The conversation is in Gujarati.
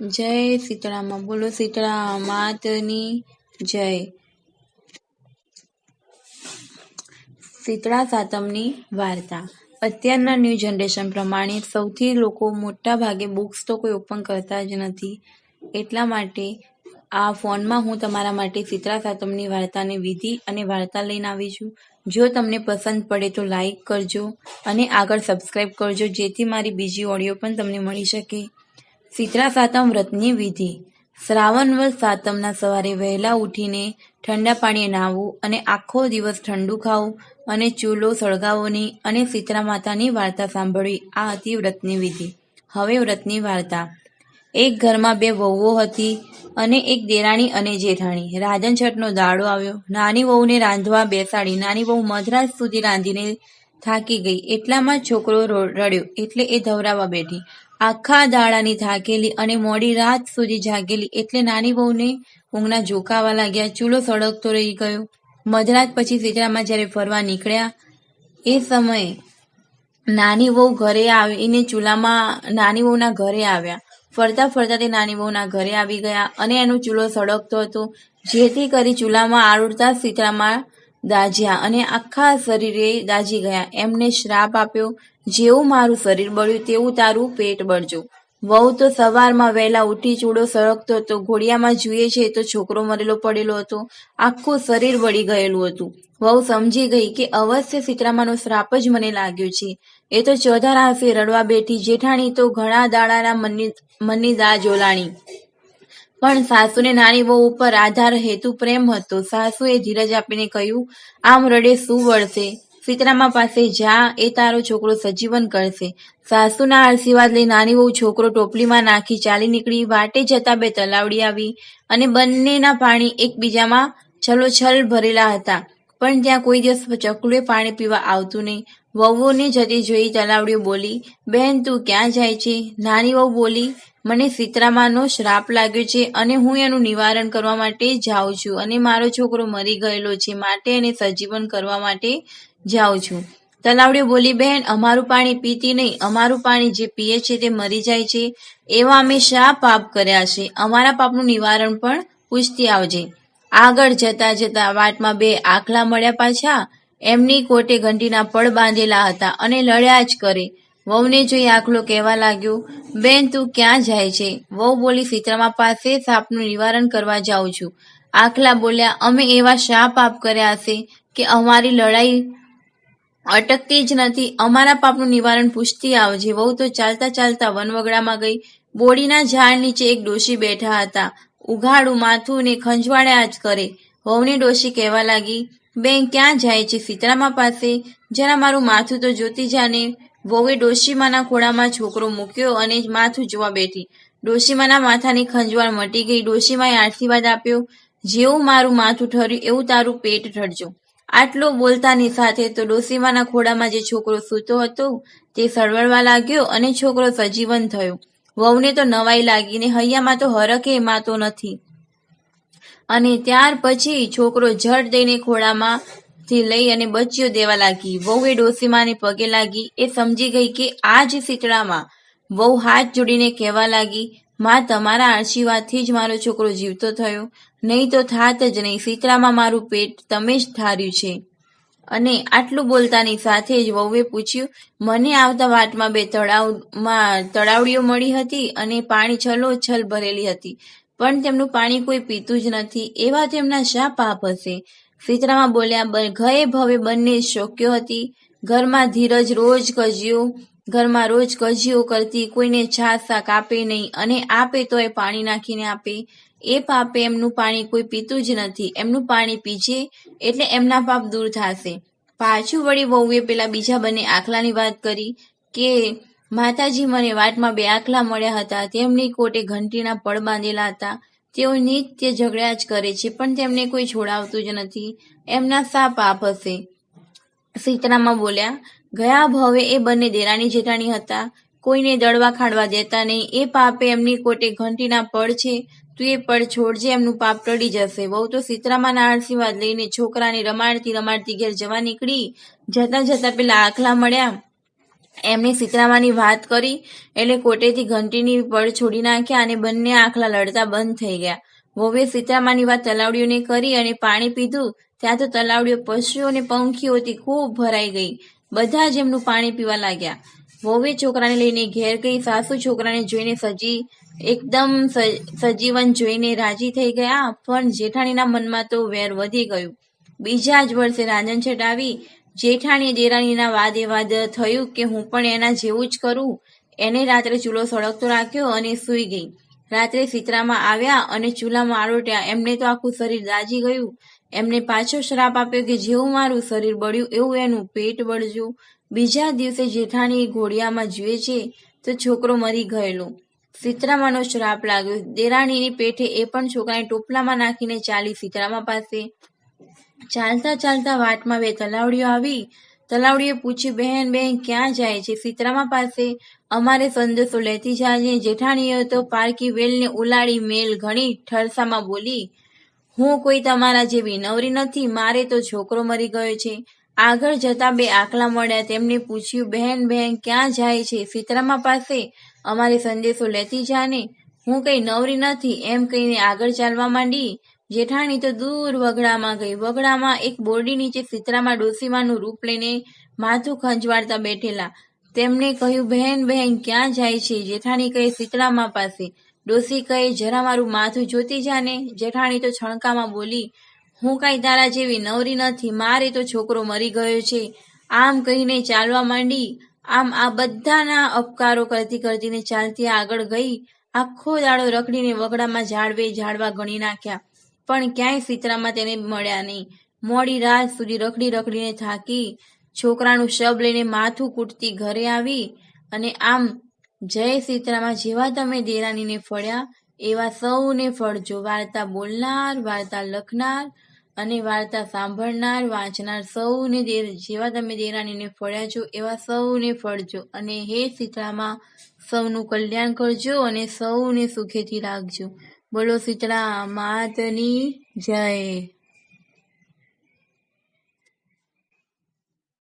જય સીતળામાં બોલો સીતળા માતની જય. શીતળા સાતમની વાર્તા. અત્યારના ન્યૂ જનરેશન પ્રમાણે સૌથી લોકો મોટા ભાગે બુક્સ તો કોઈ ઓપન કરતા જ નથી. એટલા માટે આ ફોનમાં હું તમારા માટે શીતળા સાતમની વાર્તાની વિધિ અને વાર્તા લઈને આવી છું. જો તમને પસંદ પડે તો લાઈક કરજો અને આગળ સબસ્ક્રાઈબ કરજો જેથી મારી બીજી ઓડિયો પણ તમને મળી શકે. શીતળા સાતમ વ્રતની વિધિ. શ્રાવણ વર્ષ સાતમના સવારે વહેલા ઉઠીને ઠંડા પાણીએ નાહવું અને આખો દિવસ ઠંડુ ખાવું અને ચૂલો સળગાવવાની અને શીતળા માતાની વાર્તા સાંભળવી આ હતી વ્રતની વિધિ. હવે વ્રતની વાર્તા. એક ઘરમાં બે વહુઓ હતી અને એક દેરાણી અને જેઠાણી. રાજન છઠનો દાડો આવ્યો. નાની વહુને રાંધવા બેસાડી. નાની વહુ મધરાત સુધી રાંધીને થાકી ગઈ. એટલામાં છોકરો રડ્યો. એટલે એ ધવરાવા બેઠી. આખા દાડાની થાકેલી અને મોડી રાત સુધી જાગેલી એટલે નાની બહુને ઊંઘના ઝોકાવા લાગ્યા, ચૂલો સળગતો રહી ગયો. મધરાત પછી શીતળામાં જ્યારે ફરવા નીકળ્યા, એ સમયે નાની વહુ ઘરે આવીને ચૂલામાં નાની વહુના ઘરે આવ્યા. ફરતા ફરતા તે નાની વહુના ઘરે આવી ગયા અને એનો ચૂલો સળગતો હતો. જેથી કરી ચૂલામાં આળુડતા શીતળામાં દાજ્યા અને આખા શરીરે દાજી ગયા. એમને શ્રાપ આપ્યો, જેવું મારું શરીર બળ્યું, તેવું તારું પેટ બળજો. વહુ તો સવારમાં વહેલા ઉઠી ચૂડો સળગતો હતો. ઘોડિયામાં જુએ છે તો છોકરો મરેલો પડેલો હતો. આખું શરીર બળી ગયેલું હતું. વહુ સમજી ગઈ કે અવશ્ય સીતરામાનો શ્રાપ જ મને લાગ્યો છે. એ તો ચોધારા રડવા બેઠી જેઠાણી તો ઘણા દાડાના મનની મનની દા ઓલાણી પણ સાસુને નાની વહુ ઉપર આધાર હેતુ પ્રેમ હતો. સાસુએ ધીરજ આપીને કહ્યું, આમ રડે શું વળશે? સીતરામા પાસે જા, એ તારો છોકરો સજીવન કરશે. સાસુના આશીર્વાદ લઈ નાની વહુ છોકરો ટોપલીમાં નાખી ચાલી નીકળી, વાટે જતા બે તલાવડી આવી અને બંનેના પાણી એકબીજામાં છલોછલ ભરેલા હતા. પણ ત્યાં કોઈ દિવસ ચકલુએ પાણી પીવા આવતું નહીં. વહુઓને જતી જોઈ તલાવડીઓ બોલી બહેન તું ક્યાં જાય છે? નાની વહુ બોલી મને સીતરામાનો શ્રાપ લાગ્યો છે અને હું એનું નિવારણ કરવા માટે જાઉં છું અને મારો છોકરો મરી ગયેલો છે માટે એને સજીવન કરવા માટે જાઉં છું. તલાવડી બોલી, બહેન, અમારું પાણી પીતી નહીં. અમારું પાણી જે પીએ છે તે મરી જાય છે. એવા અમે શા પાપ કર્યા છે? અમારા પાપનું નિવારણ પણ પૂછતી આવજે. આગળ જતા જતા વાટમાં બે આખલા મળ્યા પાછા. એમની કોટે ઘંટીના પડ બાંધેલા હતા અને લડ્યા જ કરે. વહુને જોઈ આખલો કહેવા લાગ્યો, બેન, તું ક્યાં જાય છે વહુ બોલી સીતરામા પાસે સાપનું નિવારણ કરવા જાઉં છું. આખલા બોલ્યા, અમે એવા શા પાપ કર્યા હશે કે અમારી લડાઈ અટકતી જ નથી. અમારા પાપનું નિવારણ પૂછતી આવજે. વહુ તો ચાલતા ચાલતા વનવગડામાં ગઈ. બોડીના ઝાડ નીચે એક ડોશી બેઠા હતા. ઉઘાડું માથું ને ખંજવાળ્યા જ કરે. વહુને ડોશી કહેવા લાગી, બેન, ક્યાં જાય છે? સીતરામા પાસે? જરા મારું માથું તો જોતી જાને. વહુએ ડોશીમાના ખોળામાં છોકરો મૂક્યો અને માથું જોવા બેઠી. ડોશીમાના માથાની ખંજવાળ મટી ગઈ. ડોશીમાએ આશીર્વાદ આપ્યો, જેવું મારું માથું ઠર્યું, એવું તારું પેટ ઠરજો. આટલો બોલતાની સાથે તો ડોશીમાના ખોળામાં જે છોકરો સૂતો હતો, તે સળવળવા લાગ્યો અને છોકરો સજીવન થયો. વહુને તો નવાઈ લાગીને હૈયામાં તો હરખે માતો નથી. અને ત્યાર પછી છોકરો જડ દઈને ખોળામાંથી લઈ અને બચ્ચીઓ દેવા લાગી. વહુએ ડોસીમાને પગે લાગી. એ સમજી ગઈ કે આ જ શીતળામાં. વહુ હાથ જોડીને કહેવા લાગી, માં, તમારા આશીર્વાદથી જ મારો છોકરો જીવતો થયો. નહીં તો થાત જ નહીં. શીતળામાં મારું પેટ તમે જ ઠાર્યું છે. અને આટલું બોલતાની સાથે જ વહુએ પૂછ્યું, મને આવતા વાટમાં બે તળાવમાં તળાવડીઓ મળી હતી અને પાણી છલોછલ ભરેલી હતી. પણ તેમનું પાણી કોઈ પીતું જ નથી. એવા તેમના શા પાપ હશે? સીતરામાં બોલ્યા "બ- ગયે ભવે બંને શોક્યો હતી. ઘરમાં ધીરજ રોજ કજ્યો. ઘરમાં રોજ કજિયો કરતી કોઈને છાસ શાક આપે નહીં અને આપે તો એ પાણી નાખીને આપે. એ પાપે એમનું પાણી કોઈ પીતું જ નથી. એમનું પાણી પીજે એટલે એમના પાપ દૂર થશે. પાછું વળી વહુએ પેલા બીજા બંને આખલાની વાત કરી કે, માતાજી મને વાટમાં બે આખલા મળ્યા હતા. તેમની કોટે ઘંટીના પડ બાંધેલા હતા. તેઓ નિત્ય ઝઘડ્યા જ કરે છે, પણ તેમને કોઈ છોડાવતું જ નથી. એમના શા પાપ હશે. સીતરામાં બોલ્યા, ગયા ભવે એ બંને દેરાણી જેઠાણી હતા. કોઈને દળવા ખાડવા દેતા નહીં. એ પાપે એમની કોટે ઘંટીના પડ છે. તું એ પડ છોડજે એમનું પાપ ટળી જશે. વહુ તો સીતરામાના આશીર્વાદ લઈને છોકરાને રમાડતી રમાડતી ઘેર જવા નીકળી. જતા જતા પેલા આખલા મળ્યા. એમણે સીતરામાની વાત કરી એટલે કોટેથી ઘંટીની પડ છોડી નાખ્યા અને બંને આખલા લડતા બંધ થઈ ગયા. વહુએ સીતરામાની વાત તલાવડીઓને કરી અને પાણી પીધું. ત્યાં તો તલાવડીઓ પશુઓ અને પંખીઓથી ખૂબ ભરાઈ ગઈ. બધા જ એમનું પાણી પીવા લાગ્યા. વહુએ છોકરાને લઈને ઘેર ગઈ. સાસુ છોકરાને જોઈને સજી, એકદમ સજીવન જોઈને રાજી થઈ ગયા. પણ જેઠાણીના મનમાં તો વેર વધી ગયું. બીજા જ વર્ષે રાંધણછટ આવી જેઠાણીએ દેરાણીના વાદે વાદ થયું કે હું પણ એના જેવું જ કરું? એને રાત્રે ચૂલો સળગતો રાખ્યો અને સૂઈ ગઈ. રાત્રે સિતરામાં આવ્યા અને ચૂલામાં આરોટ્યા. એમને તો આખું શરીર દાજી ગયું. એમને પાછો શ્રાપ આપ્યો કે જેવું મારું શરીર બળ્યું એવું એનું પેટ બળજું. બીજા દિવસે જેઠાણી ઘોડિયામાં જુએ છે તો છોકરો મરી ગયેલો. સીતરામાનો શ્રાપ લાગ્યો. દેરાણીની પેઠે એ પણ છોકરાને ટોપલામાં નાખીને ચાલી સિતરામા પાસે. ચાલતા ચાલતા વાટમાં બે તલાવડીઓ આવી. તલાવડીએ પૂછ્યું, બહેન બહેન, ક્યાં જાય છે? સીતરામા પાસે અમારે સંદેશો લેતી જાજે. જેઠાણીએ તો પારકી વેલને ઉલાડી મેલ ઘણી ઠરસામાં બોલી, હું કોઈ તમારા જેવી નવરી નથી. મારે તો છોકરો મરી ગયો છે. આગળ જતા બે આકલા મળ્યા. તેમને પૂછ્યું, બહેન બહેન, ક્યાં જાય છે? સીતરામા પાસે અમારે સંદેશો લેતી જાને? હું કઈ નવરી નથી. એમ કહીને આગળ ચાલવા માંડી. જેઠાણી તો દૂર વગડામાં ગઈ. વગડામાં એક બોરડી નીચે સીતરામાં ડોસીમાનું રૂપ લઈને માથું ખંજવાળતા બેઠેલા. તેમણે કહ્યું, બહેન બહેન, ક્યાં જાય છે? જેઠાણી કહે સીતરામાં પાસે. ડોસી કહે, જરા મારું માથું જોતી જાને જેઠાણી તો છણકામાં બોલી, હું કાંઈ તારા જેવી નવરી નથી. મારે તો છોકરો મરી ગયો છે. આમ કહીને ચાલવા માંડી. આમ આ બધાના અપકારો કરતી કરતીને ચાલતી આગળ ગઈ. આખો દાડો રખડીને વગડામાં ઝાડવે ઝાડવા ગણી નાખ્યા. પણ ક્યાંય સીતરામાં તેને મળ્યા નહીં. મોડી રાત સુધી રખડી રખડીને થાકી છોકરાનું શબ લઈને માથું કૂટતી ઘરે આવી અને આમ જય સીતરામાં જેવા તમે દેરાણીને ફળ્યા, એવા સૌને ફળજો વાર્તા બોલનાર, વાર્તા લખનાર અને વાર્તા સાંભળનાર, વાંચનાર સૌને જેવા તમે દેરાણીને ફળ્યા છો, એવા સૌને ફળજો અને હે સીતરામાં સૌનું કલ્યાણ કરજો અને સૌને સુખેથી રાખજો. બોલો સીતળા માતની જય.